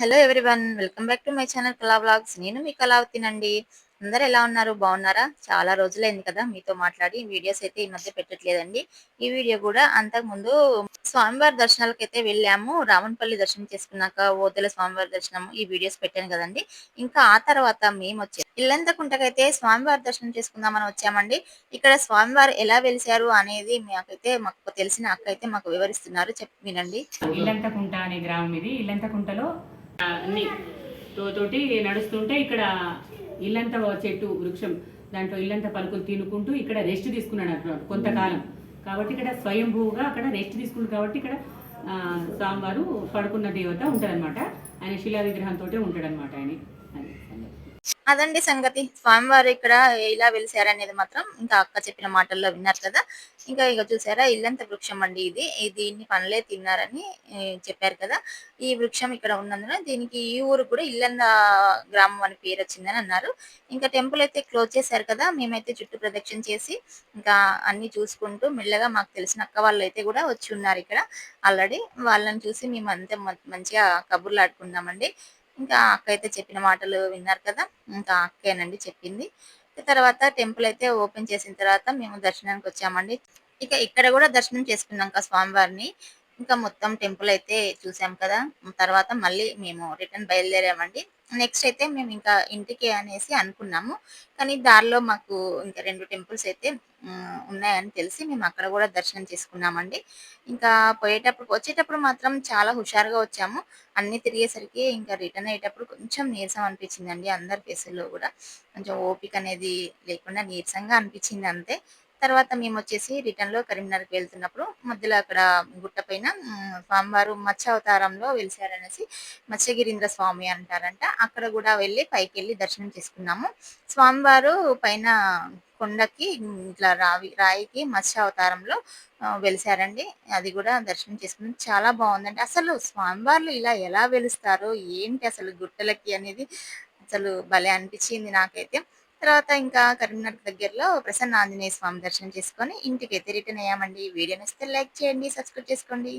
Hello everyone welcome back to my channel Kala blogs నేను మీ కళావతినండి. అందరు ఎలా ఉన్నారు? బాగున్నారా? చాలా రోజులైంది కదా మీతో మాట్లాడి వీడియోస్ అయితే ఈ మధ్య పెట్టట్లేదండి. ఈ వీడియో కూడా అంతకుముందు స్వామివారి దర్శనాలకు అయితే వెళ్ళాము. రావణపల్లి దర్శనం చేసుకున్నాక ఓదెల స్వామివారి దర్శనం ఈ వీడియోస్ పెట్టాను కదండి. ఇంకా ఆ తర్వాత మేము వచ్చే ఇల్లంతకుంటకైతే స్వామివారి దర్శనం చేసుకుందామని వచ్చామండి. ఇక్కడ స్వామివారు ఎలా వెలిశారు అనేది మాకైతే మాకు తెలిసిన అక్క అయితే మాకు వివరిస్తున్నారు. చెప్పి వినండి. ఇల్లంతకుంట అనే గ్రామం ఇది. ఇల్లంతకుంటలో అన్ని. తో- తోటి నడుస్తుంటే ఇక్కడ ఇల్లంత చెట్టు వృక్షం. దాంట్లో ఇల్లంత పలుకులు తినుకుంటూ ఇక్కడ రెస్ట్ తీసుకున్నాడు అంటున్నాడు కొంతకాలం. కాబట్టి ఇక్కడ స్వయంభూగా అక్కడ రెస్ట్ తీసుకున్నాడు కాబట్టి ఇక్కడ స్వామివారు పడుకున్న దేవత ఉంటారనమాట ఆయన శిలా విగ్రహంతో ఉంటాడనమాట ఆయన. అది అదండి సంగతి. స్వామివారు ఇక్కడ ఇలా వెలిసారు అనేది మాత్రం ఇంకా అక్క చెప్పిన మాటల్లో విన్నారు కదా. ఇంకా ఇక చూసారా ఇల్లంత వృక్షం అండి ఇది దీన్ని పనులే తిన్నారని చెప్పారు కదా. ఈ వృక్షం ఇక్కడ ఉన్నందున దీనికి ఈ ఊరు కూడా ఇల్లంద గ్రామం అని పేరు వచ్చిందని అన్నారు. ఇంకా టెంపుల్ అయితే క్లోజ్ చేశారు కదా. మేమైతే చుట్టూ ప్రదక్షిణ చేసి ఇంకా అన్ని చూసుకుంటూ మెల్లగా మాకు తెలిసిన అక్క వాళ్ళు అయితే కూడా వచ్చి ఉన్నారు ఇక్కడ. ఆల్రెడీ వాళ్ళని చూసి మేము అంతే మంచిగా కబుర్లు ఆడుకున్నామండి ఇంకా అక్క అయితే చెప్పిన మాటలు విన్నారు కదా ఇంకా అక్కేనండి చెప్పింది. తర్వాత టెంపుల్ అయితే ఓపెన్ చేసిన తర్వాత మేము దర్శనానికి వచ్చామండి. ఇక ఇక్కడ కూడా దర్శనం చేసుకున్నాక స్వామివారిని. ఇంకా మొత్తం టెంపుల్ అయితే చూసాం కదా తర్వాత మళ్ళీ మేము రిటర్న్ బయలుదేరామండి. నెక్స్ట్ అయితే మేము ఇంకా ఇంటికి అనేసి అనుకున్నాము. కానీ దారిలో మాకు ఇంకా రెండు టెంపుల్స్ అయితే ఉన్నాయని తెలిసి మేము అక్కడ కూడా దర్శనం చేసుకున్నామండి. ఇంకా పోయేటప్పుడు వచ్చేటప్పుడు మాత్రం చాలా హుషారుగా వచ్చాము. అన్ని తిరిగేసరికి ఇంకా రిటర్న్ అయ్యేటప్పుడు కొంచెం నీరసం అనిపించిందండి అందరి ఫేసుల్లో కూడా. కొంచెం ఓపిక అనేది లేకుండా నీరసంగా అనిపించింది అంతే. తర్వాత మేము వచ్చేసి రిటర్న్లో కరీంనగర్కి వెళ్తున్నప్పుడు మధ్యలో అక్కడ గుట్ట పైన స్వామివారు మత్స్య అవతారంలో వెలిసారనేసి మత్స్యగిరీంద్ర స్వామి అంటారంట. అక్కడ కూడా వెళ్ళి పైకి వెళ్ళి దర్శనం చేసుకున్నాము. స్వామివారు పైన కొండకి ఇట్లా రావి రాయికి మత్స్య అవతారంలో వెలిసారండి అది కూడా దర్శనం చేసుకుని చాలా బాగుందండి. అసలు స్వామివార్లు ఇలా ఎలా వెలుస్తారో ఏంటి అసలు గుట్టలకి అనేది అసలు భలే అనిపించింది నాకైతే. తర్వాత ఇంకా కరీంనగర్ దగ్గరలో ప్రసన్న ఆంజనేయ స్వామి దర్శనం చేసుకొని ఇంటికి అయితే రిటర్న్ అయ్యామండి వీడియో నచ్చితే లైక్ చేయండి సబ్స్క్రైబ్ చేసుకోండి.